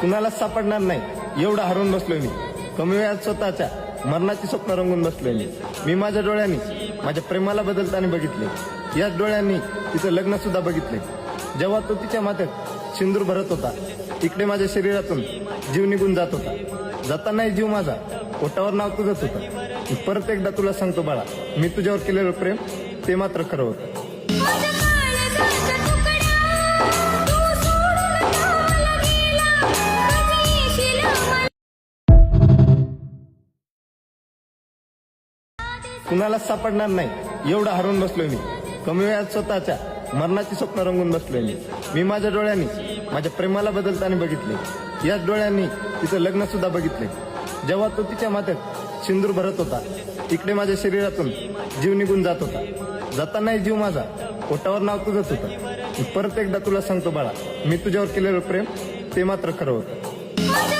कुणालाच सापडणार नाही. एवढं हरवून बसलोय मी. कमी वेळात स्वतःच्या मरणाची स्वप्न रंगून बसलोय मी. मी माझ्या डोळ्यांनी माझ्या प्रेमाला बदलताना बघितले. याच डोळ्यांनी तिचं लग्न सुद्धा बघितले. जेव्हा तो तिच्या माथ्यात सिंदूर भरत होता तिकडे माझ्या शरीरातून जीव निघून जात होता. जातानाही जीव माझा ओटावर नाव तुझंच होतं. परत एकदा तुला सांगतो बाळा मी तुझ्यावर केलेलं प्रेम ते मात्र खरं होतं. कुणालाच सापडणार नाही. एवढं हरवून बसलोय मी. कमी वेळात स्वतःच्या मरणाची स्वप्न रंगून बसलोय मी. मी माझ्या डोळ्यांनी माझ्या प्रेमाला बदलताना बघितले. याच डोळ्यांनी तिचं लग्न सुद्धा बघितले. जेव्हा तो तिच्या माथ्यात सिंदूर भरत होता तिकडे माझ्या शरीरातून जीव निघून जात होता. जातानाही जीव माझा पोटावर नाव तुझंच होतं. परत एकदा तुला सांगतो बाळा मी तुझ्यावर केलेलं प्रेम ते मात्र खरं होतं.